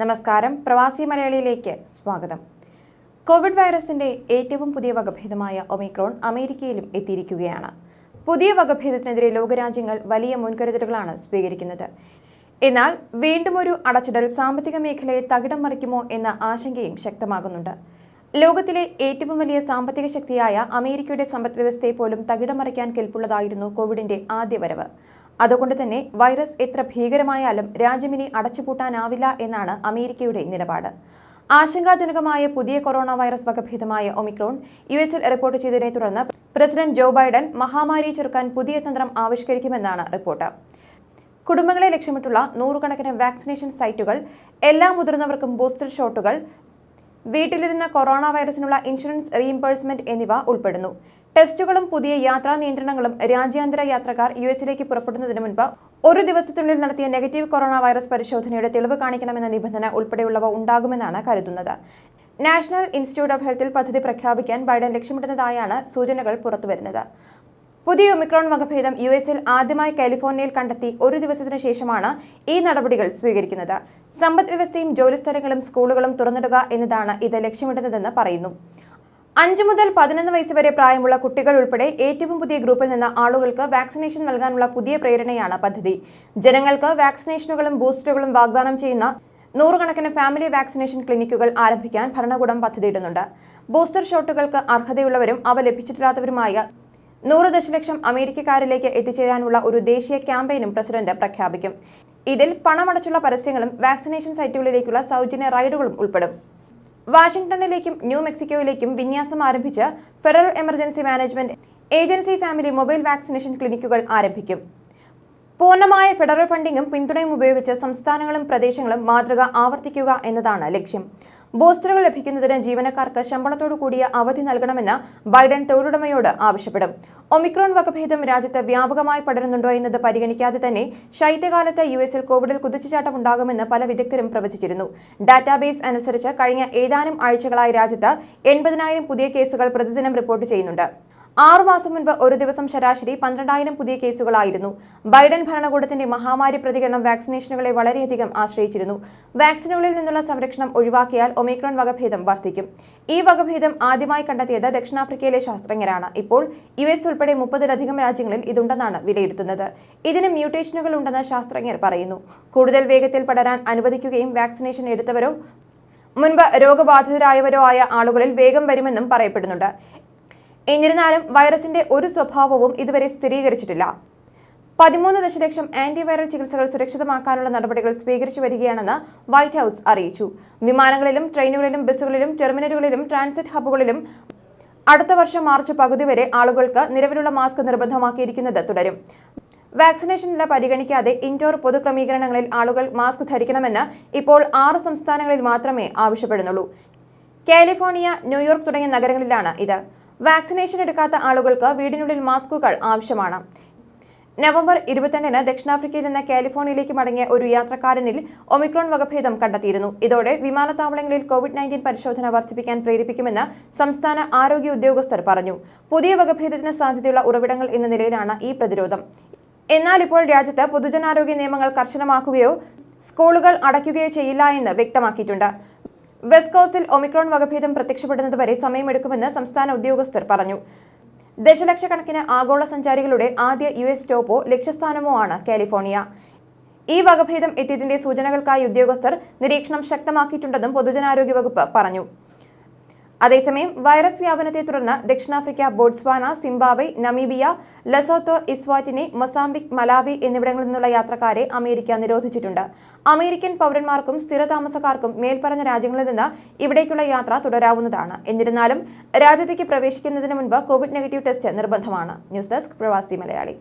നമസ്കാരം. പ്രവാസി മലയാളിയിലേക്ക് സ്വാഗതം. കോവിഡ് വൈറസിന്റെ ഏറ്റവും പുതിയ വകഭേദമായ ഒമിക്രോൺ അമേരിക്കയിലും എത്തിയിരിക്കുകയാണ്. പുതിയ വകഭേദത്തിനെതിരെ ലോകരാജ്യങ്ങൾ വലിയ മുൻകരുതലുകളാണ് സ്വീകരിക്കുന്നത്. എന്നാൽ വീണ്ടും ഒരു അടച്ചിടൽ സാമ്പത്തിക മേഖലയെ തകിടം മറിക്കുമോ എന്ന ആശങ്കയും ശക്തമാകുന്നുണ്ട്. ലോകത്തിലെ ഏറ്റവും വലിയ സാമ്പത്തിക ശക്തിയായ അമേരിക്കയുടെ സമ്പദ് വ്യവസ്ഥയെ പോലും തകിടമറിക്കാൻ കെൽപ്പുള്ളതായിരുന്നു കോവിഡിന്റെ ആദ്യ വരവ്. അതുകൊണ്ട് തന്നെ വൈറസ് എത്ര ഭീകരമായാലും രാജ്യമിനി അടച്ചുപൂട്ടാനാവില്ല എന്നാണ് അമേരിക്കയുടെ നിലപാട്. ആശങ്കാജനകമായ പുതിയ കൊറോണ വൈറസ് വകഭേദമായ ഒമിക്രോൺ യു എസിൽ റിപ്പോർട്ട് ചെയ്തതിനെ തുടർന്ന് പ്രസിഡന്റ് ജോ ബൈഡൻ മഹാമാരിയെ ചെറുക്കാൻ പുതിയ തന്ത്രം ആവിഷ്കരിക്കുമെന്നാണ് റിപ്പോർട്ട്. കുടുംബങ്ങളെ ലക്ഷ്യമിട്ടുള്ള നൂറുകണക്കിന് വാക്സിനേഷൻ സൈറ്റുകൾ എല്ലാ മുതിർന്നവർക്കും ബൂസ്റ്റർ ഷോട്ടുകൾ വീട്ടിലിരുന്ന കൊറോണ വൈറസിനുള്ള ഇൻഷുറൻസ് റീഇംബേഴ്സ്മെന്റ് എന്നിവ ഉൾപ്പെടുന്നു. ടെസ്റ്റുകളും പുതിയ യാത്രാ നിയന്ത്രണങ്ങളും രാജ്യാന്തര യാത്രക്കാർ യു എസിലേക്ക് പുറപ്പെടുന്നതിന് മുൻപ് ഒരു ദിവസത്തിനുള്ളിൽ നടത്തിയ നെഗറ്റീവ് കൊറോണ വൈറസ് പരിശോധനയുടെ തെളിവ് കാണിക്കണമെന്ന നിബന്ധന ഉൾപ്പെടെയുള്ളവ ഉണ്ടാകുമെന്നാണ് കരുതുന്നത്. നാഷണൽ ഇൻസ്റ്റിറ്റ്യൂട്ട് ഓഫ് ഹെൽത്തിൽ പദ്ധതി പ്രഖ്യാപിക്കാൻ ബൈഡൻ ലക്ഷ്യമിടുന്നതായാണ് സൂചനകൾ പുറത്തുവരുന്നത്. പുതിയ ഒമിക്രോൺ വകഭേദം യു എസിൽ ആദ്യമായി കാലിഫോർണിയയിൽ കണ്ടെത്തി ഒരു ദിവസത്തിനു ശേഷമാണ് ഈ നടപടികൾ സ്വീകരിക്കുന്നത്. സമ്പദ് വ്യവസ്ഥയും ജോലിസ്ഥലങ്ങളും സ്കൂളുകളും തുറന്നിടുക എന്നതാണ് ഇത് ലക്ഷ്യമിടുന്നതെന്ന് പറയുന്നു. അഞ്ചു മുതൽ പതിനൊന്ന് വയസ്സ് വരെ പ്രായമുള്ള കുട്ടികൾ ഉൾപ്പെടെ ഏറ്റവും പുതിയ ഗ്രൂപ്പിൽ നിന്ന് ആളുകൾക്ക് വാക്സിനേഷൻ നൽകാനുള്ള പുതിയ പ്രേരണയാണ് പദ്ധതി. ജനങ്ങൾക്ക് വാക്സിനേഷനുകളും ബൂസ്റ്ററുകളും വാഗ്ദാനം ചെയ്യുന്ന നൂറുകണക്കിന് ഫാമിലി വാക്സിനേഷൻ ക്ലിനിക്കുകൾ ആരംഭിക്കാൻ ഭരണകൂടം പദ്ധതിയിടുന്നുണ്ട്. ബൂസ്റ്റർ ഷോട്ടുകൾക്ക് അർഹതയുള്ളവരും അവ ലഭിച്ചിട്ടില്ലാത്തവരുമായ നൂറ് ദശലക്ഷം അമേരിക്കക്കാരിലേക്ക് എത്തിച്ചേരാനുള്ള ഒരു ദേശീയ ക്യാമ്പയിനും പ്രസിഡന്റ് പ്രഖ്യാപിക്കും. ഇതിൽ പണമടച്ചുള്ള പരസ്യങ്ങളും വാക്സിനേഷൻ സൈറ്റുകളിലേക്കുള്ള സൗജന്യ റൈഡുകളും ഉൾപ്പെടും. വാഷിംഗ്ടണിലേക്കും ന്യൂ മെക്സിക്കോയിലേക്കും വിന്യാസം ആരംഭിച്ച് federal emergency management agency family mobile vaccination ക്ലിനിക്കുകൾ ആരംഭിക്കും. പൂർണമായ ഫെഡറൽ ഫണ്ടിങ്ങും പിന്തുണയും ഉപയോഗിച്ച് സംസ്ഥാനങ്ങളും പ്രദേശങ്ങളും മാതൃക ആവർത്തിക്കുക എന്നതാണ് ലക്ഷ്യം. ബൂസ്റ്ററുകൾ ലഭിക്കുന്നതിന് ജീവനക്കാർക്ക് ശമ്പളത്തോടു കൂടിയ അവധി നൽകണമെന്ന് ബൈഡൻ തൊഴിലുടമയോട് ആവശ്യപ്പെടും. ഒമിക്രോൺ വകഭേദം രാജ്യത്ത് വ്യാപകമായി പടരുന്നുണ്ടോ എന്നത് പരിഗണിക്കാതെ തന്നെ ശൈത്യകാലത്ത് യു എസിൽ കോവിഡിൽ കുതിച്ചുചാട്ടമുണ്ടാകുമെന്ന് പല വിദഗ്ധരും പ്രവചിച്ചിരുന്നു. ഡാറ്റാബേസ് അനുസരിച്ച് കഴിഞ്ഞ ഏതാനും ആഴ്ചകളായി രാജ്യത്ത് എൺപതിനായിരം പുതിയ കേസുകൾ പ്രതിദിനം റിപ്പോർട്ട് ചെയ്യുന്നുണ്ട്. ആറു മാസം മുൻപ് ഒരു ദിവസം ശരാശരി പന്ത്രണ്ടായിരം പുതിയ കേസുകളായിരുന്നു. ബൈഡൻ ഭരണകൂടത്തിന്റെ മഹാമാരി പ്രതികരണം വാക്സിനേഷനുകളെ വളരെയധികം ആശ്രയിച്ചിരുന്നു. വാക്സിനുകളിൽ നിന്നുള്ള സംരക്ഷണം ഒഴിവാക്കിയാൽ ഒമിക്രോൺ വകഭേദം വർദ്ധിക്കും. ഈ വകഭേദം ആദ്യമായി കണ്ടെത്തിയത് ദക്ഷിണാഫ്രിക്കയിലെ ശാസ്ത്രജ്ഞരാണ്. ഇപ്പോൾ യു എസ് ഉൾപ്പെടെ മുപ്പതിലധികം രാജ്യങ്ങളിൽ ഇതുണ്ടെന്നാണ് വിലയിരുത്തുന്നത്. ഇതിന് മ്യൂട്ടേഷനുകൾ ഉണ്ടെന്ന് ശാസ്ത്രജ്ഞർ പറയുന്നു. കൂടുതൽ വേഗത്തിൽ പടരാൻ അനുവദിക്കുകയും വാക്സിനേഷൻ എടുത്തവരോ മുൻപ് രോഗബാധിതരായവരോ ആയ ആളുകളിൽ വേഗം വരുമെന്നും പറയപ്പെടുന്നുണ്ട്. എന്നിരുന്നാലും വൈറസിന്റെ ഒരു സ്വഭാവവും ഇതുവരെ സ്ഥിരീകരിച്ചിട്ടില്ല. പതിമൂന്ന് ദശലക്ഷം ആന്റിവൈറൽ ചികിത്സകൾ സുരക്ഷിതമാക്കാനുള്ള നടപടികൾ സ്വീകരിച്ചു വരികയാണെന്ന് വൈറ്റ് ഹൌസ് അറിയിച്ചു. വിമാനങ്ങളിലും ട്രെയിനുകളിലും ബസ്സുകളിലും ടെർമിനലുകളിലും ട്രാൻസിറ്റ് ഹബ്ബുകളിലും അടുത്ത വർഷം മാർച്ച് പകുതി വരെ ആളുകൾക്ക് നിലവിലുള്ള മാസ്ക് നിർബന്ധമാക്കിയിരിക്കുന്നത് തുടരും. വാക്സിനേഷൻ നില പരിഗണിക്കാതെ ഇൻഡോർ പൊതുക്രമീകരണങ്ങളിൽ ആളുകൾ മാസ്ക് ധരിക്കണമെന്ന് ഇപ്പോൾ ആറ് സംസ്ഥാനങ്ങളിൽ മാത്രമേ ആവശ്യപ്പെടുന്നുള്ളൂ. കാലിഫോർണിയ ന്യൂയോർക്ക് തുടങ്ങിയ നഗരങ്ങളിലാണ് ഇത്. വാക്സിനേഷൻ എടുക്കാത്ത ആളുകൾക്ക് വീടിനുള്ളിൽ മാസ്കുകൾ ആവശ്യമാണ്. നവംബർ ഇരുപത്തിരണ്ടിന് ദക്ഷിണാഫ്രിക്കയിൽ നിന്ന് കാലിഫോർണിയയിലേക്ക് മടങ്ങിയ ഒരു യാത്രക്കാരനിൽ ഒമിക്രോൺ വകഭേദം കണ്ടെത്തിയിരുന്നു. ഇതോടെ വിമാനത്താവളങ്ങളിൽ കോവിഡ് നയന്റീൻ പരിശോധന വർദ്ധിപ്പിക്കാൻ പ്രേരിപ്പിക്കുമെന്ന് സംസ്ഥാന ആരോഗ്യ ഉദ്യോഗസ്ഥർ പറഞ്ഞു. പുതിയ വകഭേദത്തിന് സാധ്യതയുള്ള ഉറവിടങ്ങൾ എന്ന നിലയിലാണ് ഈ പ്രതിരോധം. എന്നാൽ ഇപ്പോൾ രാജ്യത്ത് പൊതുജനാരോഗ്യ നിയമങ്ങൾ കർശനമാക്കുകയോ സ്കൂളുകൾ അടയ്ക്കുകയോ ചെയ്യില്ല എന്ന് വ്യക്തമാക്കിയിട്ടുണ്ട്. വെസ്റ്റ് കോസ്റ്റിൽ ഒമിക്രോൺ വകഭേദം പ്രത്യക്ഷപ്പെടുന്നത് വരെ സമയമെടുക്കുമെന്ന് സംസ്ഥാന ഉദ്യോഗസ്ഥർ പറഞ്ഞു. ദശലക്ഷക്കണക്കിന് ആഗോള സഞ്ചാരികളുടെ ആദ്യ യു എസ് സ്റ്റോപ്പോ ലക്ഷ്യസ്ഥാനമോ ആണ് കാലിഫോർണിയ. ഈ വകഭേദം എത്തിയതിന്റെ സൂചനകൾക്കായി ഉദ്യോഗസ്ഥർ നിരീക്ഷണം ശക്തമാക്കിയിട്ടുണ്ടെന്നും പൊതുജനാരോഗ്യ വകുപ്പ് പറഞ്ഞു. അതേസമയം വൈറസ് വ്യാപനത്തെ തുടർന്ന് ദക്ഷിണാഫ്രിക്ക Botswana Zimbabwe Namibia Lesotho Eswatini Mozambique Malawi എന്നിവിടങ്ങളിൽ നിന്നുള്ള യാത്രക്കാരെ അമേരിക്ക നിരോധിച്ചിട്ടുണ്ട്. അമേരിക്കൻ പൗരന്മാർക്കും സ്ഥിരതാമസക്കാർക്കും മേൽപ്പറഞ്ഞ രാജ്യങ്ങളിൽ നിന്ന് ഇവിടേക്കുള്ള യാത്ര തുടരാവുന്നതാണ്. എന്നിരുന്നാലും രാജ്യത്തേക്ക് പ്രവേശിക്കുന്നതിന് മുൻപ് കോവിഡ് നെഗറ്റീവ് ടെസ്റ്റ് നിർബന്ധമാണ്. News desk Pravasi Malayali.